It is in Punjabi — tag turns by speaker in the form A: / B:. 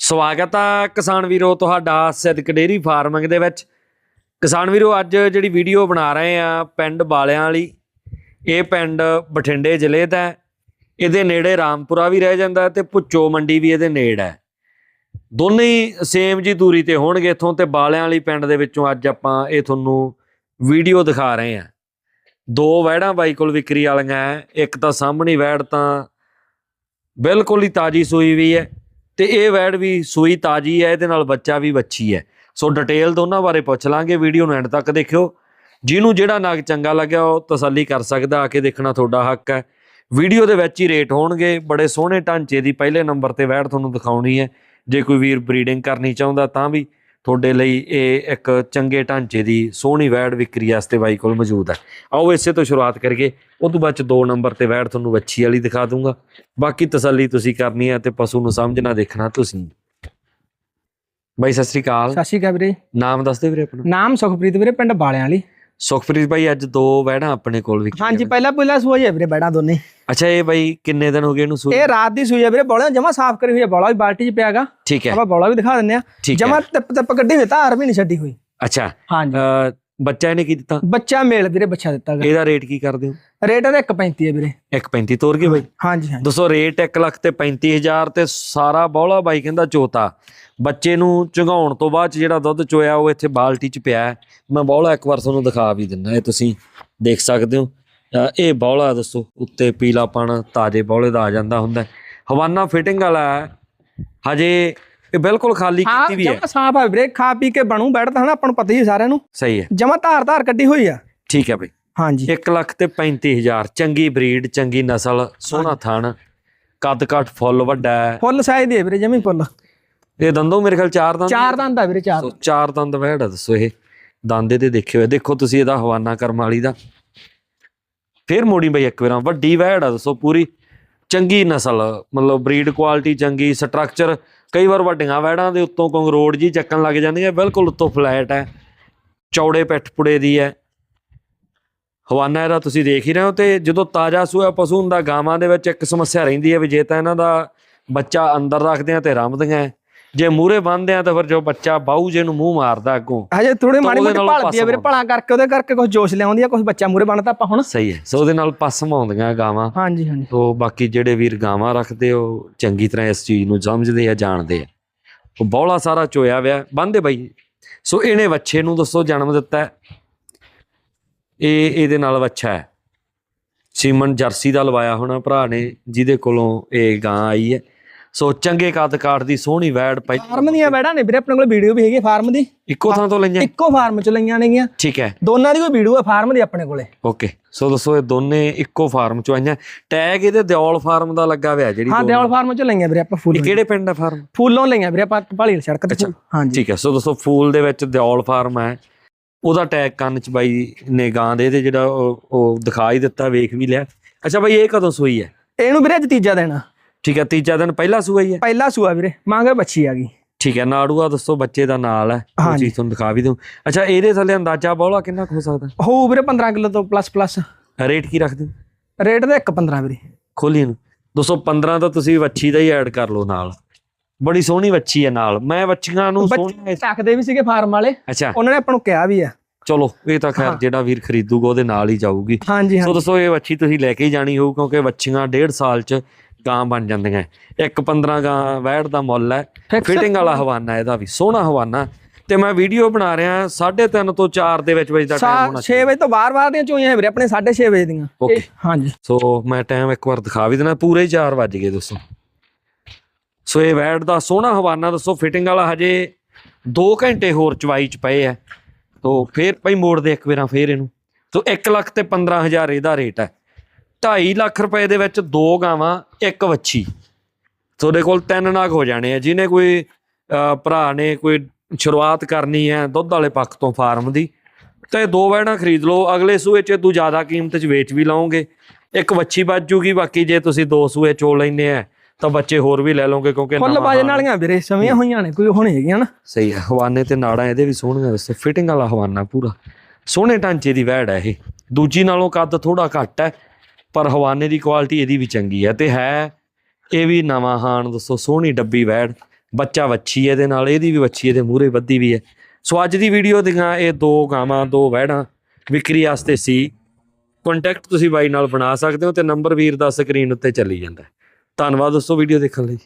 A: ਸਵਾਗਤ ਆ ਕਿਸਾਨ ਵੀਰੋ, ਤੁਹਾਡਾ ਸਿੱਧਕ ਡੇਰੀ ਫਾਰਮਿੰਗ ਦੇ ਵਿੱਚ। ਕਿਸਾਨ ਵੀਰੋ, ਅੱਜ ਜਿਹੜੀ ਵੀਡੀਓ ਬਣਾ ਰਹੇ ਆ ਪਿੰਡ ਬਾਲਿਆਂ ਵਾਲੀ, ਇਹ ਪਿੰਡ ਬਠਿੰਡੇ ਜ਼ਿਲ੍ਹੇ ਦਾ ਇਹਦੇ ਨੇੜੇ ਰਾਮਪੁਰਾ ਵੀ ਰਹਿ ਜਾਂਦਾ ਹੈ ਤੇ ਭੁੱਚੋ ਮੰਡੀ ਵੀ ਇਹਦੇ ਨੇੜ ਹੈ। ਦੋਨੇ ਸੇਮ ਜੀ ਦੂਰੀ ਤੇ ਹੋਣਗੇ ਇਥੋਂ ਤੇ ਬਾਲਿਆਂ ਵਾਲੀ ਪਿੰਡ ਦੇ ਵਿੱਚੋਂ ਅੱਜ ਆਪਾਂ ਇਹ ਤੁਹਾਨੂੰ ਵੀਡੀਓ ਦਿਖਾ ਰਹੇ ਆ। ਦੋ ਵਹਿੜਾਂ ਬਾਈ ਕੋਲ ਵਿਕਰੀ ਵਾਲੀਆਂ ਇੱਕ ਤਾਂ ਸਾਹਮਣੀ ਵਹਿੜ ਤਾਂ ਬਿਲਕੁਲ ਹੀ ਤਾਜੀ ਸੂਈ ਵੀ ਹੈ। ਤੇ ਇਹ ਵੈੜ ਵੀ ਸੂਈ ਤਾਜੀ ਹੈ, ਇਹਦੇ ਨਾਲ ਬੱਚਾ ਵੀ ਵੱਛੀ ਹੈ। ਸੋ ਡਿਟੇਲ ਦੋਨਾਂ ਬਾਰੇ ਪੁੱਛ ਲਾਂਗੇ, ਵੀਡੀਓ ਨੂੰ ਐਂਡ ਤੱਕ ਦੇਖਿਓ। ਜਿਹਨੂੰ ਜਿਹੜਾ ਨਗ ਚੰਗਾ ਲੱਗਿਆ, ਉਹ ਤਸੱਲੀ ਕਰ ਸਕਦਾ, ਆ ਕੇ ਦੇਖਣਾ ਤੁਹਾਡਾ ਹੱਕ ਹੈ। ਵੀਡੀਓ ਦੇ ਵਿੱਚ ਹੀ ਰੇਟ ਹੋਣਗੇ, ਬੜੇ ਸੋਹਣੇ ਢਾਂਚੇ ਦੀ ਪਹਿਲੇ ਨੰਬਰ ਤੇ ਵੈੜ ਤੁਹਾਨੂੰ ਦਿਖਾਉਣੀ ਹੈ। ਜੇ ਕੋਈ ਵੀਰ ਬਰੀਡਿੰਗ ਕਰਨੀ ਚਾਹੁੰਦਾ ਤਾਂ ਵੀ ਤੁਹਾਡੇ ਲਈ ਇਹ ਇੱਕ ਚੰਗੇ ਢਾਂਚੇ ਦੀ ਸੋਹਣੀ ਵੈੜ ਵਿਕਰੀ ਵਾਸਤੇ ਬਾਈ ਕੋਲ ਮੌਜੂਦ ਹੈ। ਆਓ ਇਸੇ ਤੋਂ ਸ਼ੁਰੂਆਤ ਕਰੀਏ। ਉਹ ਤੋਂ ਬਾਅਦ ਚ ਦੋ ਨੰਬਰ ਤੇ ਵੈੜ ਤੁਹਾਨੂੰ ਵੱਛੀ ਵਾਲੀ ਦਿਖਾ ਦੂੰਗਾ। ਬਾਕੀ ਤਸੱਲੀ ਤੁਸੀਂ ਕਰਨੀ ਹੈ ਤੇ ਪਸ਼ੂ ਨੂੰ ਸਮਝਣਾ ਦੇਖਣਾ ਤੁਸੀਂ। ਬਾਈ ਸਤਿ ਸ੍ਰੀ ਅਕਾਲ।
B: ਸਤਿ ਸ਼੍ਰੀ ਅਕਾਲ ਵੀਰੇ।
A: ਨਾਮ ਦੱਸ ਦਿਓ ਵੀਰੇ ਆਪਣਾ।
B: ਨਾਮ ਸੁਖਪ੍ਰੀਤ ਵੀਰੇ ਪਿੰਡ ਬਾਲਿਆਂ ਵਾਲੀ।
A: ਸੁਖਪ੍ਰੀਤ ਬਾਈ ਅੱਜ ਦੋ ਵੈੜਾਂ ਆਪਣੇ ਕੋਲ ਵਿਕਰੀਆਂ
B: ਹਾਂਜੀ। ਪਹਿਲਾ ਪਹਿਲਾ ਸੂਈ ਹੈ ਵੀਰੇ ਬੈੜਾ ਦੋਨੇ।
A: ਅੱਛਾ ਇਹ ਬਾਈ ਕਿੰਨੇ ਦਿਨ ਹੋ ਗਏ ਇਹਨੂੰ ਸੂਈ
B: ਇਹ ਰਾਤ ਦੀ ਸੂਈ ਹੈ ਵੀਰੇ ਬੋਲਾ ਜਮਾ ਸਾਫ਼ ਕਰੀ ਹੋਈ ਹੈ ਬੋਲਾ ਵੀ ਬਾਲਟੀ 'ਚ ਪਿਆਗਾ।
A: ਠੀਕ ਹੈ।
B: ਆਪਾਂ ਬੋਲਾ ਵੀ ਦਿਖਾ ਦਿੰਨੇ ਆ। ਜਮਾ ਟਿਪ ਟਿਪ ਕੱਢੀ ਹੋਈ ਧਾਰ ਵੀ ਨਹੀਂ ਛੱਡੀ ਹੋਈ।
A: ਅੱਛਾ।
B: ਹਾਂਜੀ।
A: ਬੱਚਾ ਇਹਨੇ ਕੀ ਦਿੱਤਾ?
B: ਬੱਚਾ ਮੇਲ ਵੀਰੇ ਬੱਚਾ ਦਿੱਤਾ
A: ਇਹਦਾ ਰੇਟ ਕੀ ਕਰਦੇ ਹੋ?
B: ਰੇਟ ਇਹਦਾ 1.35 ਹੈ ਵੀਰੇ।
A: 1.35 ਤੋਰ ਗਏ ਬਾਈ?
B: ਹਾਂਜੀ ਹਾਂਜੀ।
A: ਦੋਸਤੋ ਰੇਟ 1 ਲੱਖ ਤੇ 35000 ਤੇ ਸਾਰਾ ਬੌਲਾ ਬਾਈ ਕਹਿੰਦਾ ਚੋਤਾ। ਬੱਚੇ ਨੂੰ ਚੁਗਾਉਣ ਤੋਂ ਬਾਅਦ ਜਿਹੜਾ ਦੁੱਧ ਚੋਇਆ ਉਹ ਇੱਥੇ ਬਾਲਟੀ 'ਚ ਪਿਆ ਹੈ। ਮੈਂ ਬੌਲਾ ਇੱਕ ਵਾਰ ਤੁਹਾਨੂੰ ਦਿਖਾ ਵੀ ਦਿੰਦਾ ਇਹ ਤੁਸੀਂ ਦੇਖ ਸਕਦੇ ਹੋ। ਇਹ ਬੌਲਾ ਦੱਸੋ ਉੱਤੇ ਪੀਲਾਪਣ ਤਾਜ਼ੇ ਬੌਲੇ ਦਾ ਆ ਜਾਂਦਾ ਹੁੰਦਾ। ਹਵਾਨਾ ਫਿਟਿੰਗ ਵਾਲਾ ਹਜੇ ਇਹ ਬਿਲਕੁਲ ਖਾਲੀ
B: ਹਾਂ
A: ਕੀਤੀ ਵੀ ਹੈ।
B: ਜਮਾ ਸਾਫ਼ ਹੈ ਵੀਰੇ ਖਾ ਪੀ ਕੇ ਬਣੂ ਬੈਠ ਤਾਂ ਹਨਾ ਆਪਾਂ ਨੂੰ ਪਤਾ ਹੀ ਹੈ ਸਾਰਿਆਂ ਨੂੰ।
A: ਸਹੀ ਹੈ।
B: ਜਮਾ ਧਾਰ ਧਾਰ ਕੱਢੀ ਹੋਈ ਆ।
A: ਠੀਕ ਹੈ ਬਈ।
B: ਹਾਂਜੀ।
A: 1 ਲੱਖ ਤੇ 35000 ਚੰਗੀ ਬਰੀਡ ਚੰਗੀ ਨਸਲ ਸੋਹਣਾ ਥਣ ਕੱਦ ਕੱਟ ਫੁੱਲ ਵੱਡਾ ਹੈ।
B: ਫੁੱਲ ਸਾਈਜ਼ ਦੀ ਹੈ ਵੀਰੇ ਜਮੀ ਫੁੱਲ।
A: ਇਹ ਦੰਦੋਂ ਮੇਰੇ ਖਿਆਲ ਚਾਰ ਦੰਦ?
B: ਚਾਰ ਦੰਦ ਆ ਵੀਰੇ ਚਾਰ।
A: ਸੋ ਚਾਰ ਦੰਦ ਵਹਿੜ ਆ ਦੱਸੋ ਇਹ। ਦੰਦ ਇਹਦੇ ਦੇਖੇ ਹੋਏ ਦੇਖੋ ਤੁਸੀਂ ਇਹਦਾ ਹਵਾਨਾ ਕਰਮ ਵਾਲੀ ਦਾ। ਫੇਰ ਮੋੜੀ ਬਈ ਇੱਕ ਵਾਰਾਂ। ਵੱਡੀ ਵਹਿੜ ਆ ਦੱਸੋ ਪੂਰੀ। ਚੰਗੀ ਨਸਲ, ਮਤਲਬ ਬਰੀਡ ਕੁਆਲਿਟੀ ਚੰਗੀ ਸਟਰਕਚਰ ਕਈ ਵਾਰ ਵੱਡੀਆਂ ਵਹਿੜਾਂ ਦੇ ਉੱਤੋਂ ਕੰਗਰੋੜ ਜੀ ਚੱਕਣ ਲੱਗ ਜਾਂਦੀ ਹੈ, ਬਿਲਕੁਲ ਉੱਤੋਂ ਫਲੈਟ ਹੈ। ਚੌੜੇ ਪਿੱਠ ਪੁੜੇ ਦੀ ਹੈ। ਹਵਾਨਾ ਇਹਦਾ ਤੁਸੀਂ ਦੇਖ ਹੀ ਰਹੇ ਹੋ ਤੇ ਜਦੋਂ ਤਾਜ਼ਾ ਸੂਆ ਪਸ਼ੂ ਹੁੰਦਾ, ਗਾਵਾਂ ਦੇ ਵਿੱਚ ਇੱਕ ਸਮੱਸਿਆ ਰਹਿੰਦੀ ਹੈ ਵੀ ਜੇ ਤਾਂ ਇਹਨਾਂ ਦਾ ਬੱਚਾ ਅੰਦਰ ਰੱਖਦੇ ਆ ਤੇ ਰੰਮਦੀਆਂ ਜੇ ਮੂਰੇ ਬੰਨਦੇ ਆ ਤਾਂ ਫਿਰ ਜੋ ਬੱਚਾ ਬਾਹੂ ਜੇ ਨੂੰ ਮੂੰਹ ਮਾਰਦਾ ਅੱਗੋਂ
B: ਹਜੇ ਥੋੜੀ ਮਾੜੀ ਮੋਟੀ ਭਲਦੀ ਆ ਵੀਰੇ ਭਲਾ ਕਰਕੇ ਉਹਦੇ ਕਰਕੇ ਕੁਝ ਜੋਸ਼ ਲਿਆਉਂਦੀ ਆ ਕੁਝ ਬੱਚਾ ਮੂਰੇ ਬਣਦਾ ਆਪਾਂ ਹੁਣ।
A: ਸਹੀ ਹੈ ਸੋ ਉਹਦੇ ਨਾਲ ਪਸਮ ਆਉਂਦੀਆਂ ਗਾਵਾਂ।
B: ਹਾਂਜੀ ਹਾਂਜੀ।
A: ਤੋ ਬਾਕੀ ਜਿਹੜੇ ਵੀਰ ਗਾਵਾਂ ਰੱਖਦੇ ਉਹ ਚੰਗੀ ਤਰ੍ਹਾਂ ਇਸ ਚੀਜ਼ ਨੂੰ ਸਮਝਦੇ ਆ ਜਾਣਦੇ ਆ। ਉਹ ਬੌਲਾ ਸਾਰਾ ਚੋਇਆ ਵਿਆ ਬੰਦੇ ਬਾਈ। ਸੋ ਇਹਨੇ ਵੱਛੇ ਨੂੰ ਦੱਸੋ ਜਨਮ ਦਿੱਤਾ। ਇਹ ਇਹਦੇ ਨਾਲ ਵੱਛਾ ਹੈ। ਸੀਮਨ ਜਰਸੀ ਦਾ ਲਵਾਇਆ ਹੋਣਾ ਭਰਾ ਨੇ ਜਿਹਦੇ ਕੋਲੋਂ ਇਹ ਗਾਂ ਆਈ ਹੈ। ਸੋ ਚੰਗੇ ਕੱਦ ਕਾਠ ਦੀ ਸੋਹਣੀ ਵੈੜ ਪਈ
B: ਫਾਰਮ ਦੀਆਂ ਬੈੜਾਂ ਨੇ ਵੀਰੇ ਆਪਣੇ ਕੋਲ ਵੀਡੀਓ ਵੀ ਹੈਗੀ ਹੈ ਫਾਰਮ ਦੀ।
A: ਇੱਕੋ ਥਾਂ ਤੋਂ ਲਈਆਂ?
B: ਇੱਕੋ ਫਾਰਮ ਚ ਲਈਆਂ ਨੇਗੀਆਂ।
A: ਠੀਕ ਹੈ।
B: ਦੋਨਾਂ ਦੀ ਕੋਈ ਵੀਡੀਓ ਹੈ ਫਾਰਮ ਦੀ ਆਪਣੇ ਕੋਲੇ।
A: ਓਕੇ ਸੋ ਦੱਸੋ ਇਹ ਦੋਨੇ ਇੱਕੋ ਫਾਰਮ ਚੋਂ ਆਈਆਂ। ਟੈਗ ਇਹਦੇ ਦਿਓਲ ਫਾਰਮ ਦਾ ਲੱਗਾ ਹੋਇਆ ਜਿਹੜੀ
B: ਹਾਂ ਦਿਓਲ ਫਾਰਮ ਚ ਲਈਆਂ ਵੀਰੇ ਆਪਾਂ
A: ਇਹ
B: ਫੁੱਲ
A: ਕਿਹੜੇ ਪਿੰਡ ਦਾ ਫਾਰਮ?
B: ਫੁੱਲੋਂ ਲਈਆਂ ਵੀਰੇ ਆਪਾਂ ਭਾਲੀ ਸੜਕ ਤੇ। ਹਾਂਜੀ।
A: ਠੀਕ ਹੈ ਸੋ ਦੋਸਤੋ ਫੂਲ ਦੇ ਵਿੱਚ ਦਿਓਲ ਫਾਰਮ ਹੈ। ਉਹਦਾ ਟੈਗ ਕੰਨ ਚ ਬਾਈ ਨੇ ਗਾਂ ਦੇ ਤੇ ਜਿਹੜਾ ਉਹ ਉਹ ਦਿਖਾ ਹੀ ਦਿੱਤਾ ਵੇਖ ਵੀ ਲਿਆ। ਅੱਛਾ ਬਾਈ ਇਹ ਕਦੋਂ ਸੂਈ ਹੈ?
B: ਇਹਨੂੰ ਵੀਰੇ ਅੱਜ ਤੀਜਾ ਦੇਣਾ
A: ਠੀਕ ਹੈ ਤੀਜਾ ਦਿਨ ਪਹਿਲਾ ਸੂਆ ਹੀ ਹੈ?
B: ਪਹਿਲਾ ਸੂਆ ਵੀਰੇ ਮੰਗੇ ਬੱਚੀ ਆ ਗਈ।
A: ਠੀਕ ਹੈ ਨਾੜੂਆ ਦੱਸੋ ਬੱਚੇ ਦਾ ਨਾਲ ਹੈ। ਉਹ। ਚੀਜ਼ ਤੁਹਾਨੂੰ ਦਿਖਾ ਵੀ ਦੂੰ ਅੱਛਾ ਇਹਦੇ ਥੱਲੇ ਅੰਦਾਜ਼ਾ ਬੌਲਾ ਕਿੰਨਾ ਹੋ ਸਕਦਾ?
B: ਹੋਊ ਵੀਰੇ 15 ਕਿਲੋ ਤੋਂ ਪਲੱਸ ਪਲੱਸ
A: ਰੇਟ ਕੀ ਰੱਖਦੇ
B: ਰੇਟ ਦਾ 1.15 ਵੀਰੇ।
A: ਖੋਲੀ ਇਹਨੂੰ। 215 ਤਾਂ ਤੁਸੀਂ ਵੱਛੀ ਦਾ ਹੀ ਐਡ ਕਰ ਲਓ ਨਾਲ। ਬੜੀ ਸੋਹਣੀ ਵੱਛੀ ਹੈ ਨਾਲ। ਮੈਂ ਵੱਛੀਆਂ ਨੂੰ ਸੋਹਣੀਆਂ
B: ਬੱਚੇ ਰੱਖਦੇ ਵੀ ਸੀਗੇ ਫਾਰਮ ਵਾਲੇ।
A: ਅੱਛਾ।
B: ਉਹਨਾਂ ਨੇ ਆਪਾਂ ਨੂੰ ਕਿਹਾ ਵੀ ਆ।
A: ਚਲੋ ਇਹ ਤਾਂ ਖੈਰ
B: ਹਾਂ।
A: ਜਿਹੜਾ ਵੀਰ ਖਰੀਦੂਗਾ ਉਹਦੇ ਨਾਲ ਹੀ ਜਾਊਗੀ।
B: ਹਾਂਜੀ
A: ਸੋ
B: ਹਾਂ
A: ਦੱਸੋ ਇਹ ਵੱਛੀ ਤੁਸੀਂ ਲੈ ਕੇ ਹੀ ਜਾਣੀ ਹੋਊ ਕਿਉਂਕਿ ਵੱਛੀਆਂ ਡੇਢ ਸਾਲ ਚ ਗਾਂ ਬਣ ਜਾਂਦੀਆਂ। ਇੱਕ 15 ਗਾਂ ਵੈੜ ਦਾ ਮੁੱਲ ਹੈ। ਫਿਟਿੰਗ ਵਾਲਾ ਹਵਾਨਾ ਇਹਦਾ ਵੀ ਸੋਹਣਾ ਹਵਾਨਾ। ਤੇ ਮੈਂ ਵੀਡੀਓ ਬਣਾ ਰਿਹਾ 3:30 ਤੋਂ 4 ਦੇ ਵਿੱਚ ਵਿੱਚ ਦਾ ਟਾਈਮ ਹੋਣਾ
B: 6 ਵਜੇ ਤੋਂ ਬਾਹਰ-ਬਾਹਰ ਦੀਆਂ ਚੋਈਆਂ ਵੀਰੇ ਆਪਣੇ 6:30 ਵਜੇ ਦੀਆਂ. ਇਹ- ਹਾਂਜੀ।
A: ਸੋ ਮੈਂ ਟਾਈਮ ਇੱਕ ਵਾਰ ਦਿਖਾ ਵੀ ਦੇਣਾ ਪੂਰੇ 4 ਵੱਜ ਗਏ ਦੋਸਤੋ। ਸੋ ਇਹ ਵੈੜ ਦਾ ਸੋਹਣਾ ਹਵਾਨਾ ਦੱਸੋ ਫਿਟਿੰਗ ਵਾਲਾ ਹਜੇ 2 ਘੰਟੇ ਹੋਰ ਚਵਾਈ ਚ ਪਏ ਆ ਤੋ ਫੇਰ ਭਾਈ ਮੋੜ ਦੇ ਇੱਕ ਵਾਰਾਂ ਫੇਰ ਇਹਨੂੰ। ਸੋ 1 ਲੱਖ ਤੇ 15000 ਇਹਦਾ ਰੇਟ ਹੈ। 2.5 ਲੱਖ ਰੁਪਏ ਦੇ ਵਿੱਚ ਦੋ ਗਾਵਾਂ ਇੱਕ ਵੱਛੀ। ਤੁਹਾਡੇ ਕੋਲ ਤਿੰਨ ਨਾਗ ਹੋ ਜਾਣੇ ਆ ਜਿਹਨੇ ਕੋਈ ਭਰਾ ਨੇ ਕੋਈ ਸ਼ੁਰੂਆਤ ਕਰਨੀ ਹੈ ਦੁੱਧ ਵਾਲੇ ਪੱਖ ਤੋਂ ਫਾਰਮ ਦੀ ਤੇ ਦੋ ਵੈੜਾਂ ਖਰੀਦ ਲਓ ਅਗਲੇ ਸੂਏ 'ਚ ਤੂੰ ਜ਼ਿਆਦਾ ਕੀਮਤ 'ਚ ਵੇਚ ਵੀ ਲਾਓਗੇ। ਇੱਕ ਵੱਛੀ ਬਚ ਜੂਗੀ ਬਾਕੀ ਜੇ ਤੁਸੀਂ ਦੋ ਸੂਏ ਚੋ ਲੈਨੇ ਆ ਤਾਂ ਬੱਚੇ ਹੋਰ ਵੀ ਲੈ ਲਓਗੇ ਕਿਉਂਕਿ
B: ਫੁੱਲ ਬਾਜਣ ਵਾਲੀਆਂ ਵੀਰੇ ਸਮੀਆਂ ਹੋਈਆਂ ਨੇ ਕੋਈ ਹੋਣੀ ਹੈਗੀਆਂ ਨਾ।
A: ਸਹੀ ਹੈ ਹਵਾਨੇ ਤੇ ਨਾੜਾਂ ਇਹਦੇ ਵੀ ਸੋਹਣੀਆਂ ਦੱਸੋ ਫਿਟਿੰਗ ਵਾਲਾ ਹਵਾਨਾ ਪੂਰਾ। ਸੋਹਣੇ ਢਾਂਚੇ ਦੀ ਵੈੜ ਹੈ ਇਹ। ਦੂਜੀ ਨਾਲੋਂ ਕੱਦ ਥੋੜਾ ਘੱਟ ਹੈ ਪਰ ਹਵਾਨੇ ਦੀ ਕੁਆਲਿਟੀ ਇਹਦੀ ਵੀ ਚੰਗੀ ਹੈ ਤੇ ਹੈ ਇਹ ਵੀ ਨਵਾਂ ਹਾਨ ਦੱਸੋ, ਸੋਹਣੀ ਡੱਬੀ ਵੈੜ, ਬੱਚਾ ਵੱਛੀ ਇਹਦੇ ਨਾਲ, ਇਹਦੀ ਵੀ ਵੱਛੀ ਇਹਦੇ ਮੂਹਰੇ ਵੱਧੀ ਵੀ ਹੈ। ਸੋ ਅੱਜ ਦੀ ਵੀਡੀਓ ਦੀਆਂ ਇਹ ਦੋ ਗਾਵਾਂ, ਦੋ ਵੈੜਾਂ ਵਿਕਰੀ ਵਾਸਤੇ ਸੀ। ਕੰਟੈਕਟ ਤੁਸੀਂ ਬਾਈ ਨਾਲ ਬਣਾ ਸਕਦੇ ਹੋ ਤੇ ਨੰਬਰ ਵੀਰ ਦਾ ਸਕਰੀਨ ਉੱਤੇ ਚੱਲੀ ਜਾਂਦਾ ਧੰਨਵਾਦ ਦੋਸਤੋ ਵੀਡੀਓ ਦੇਖਣ ਲਈ।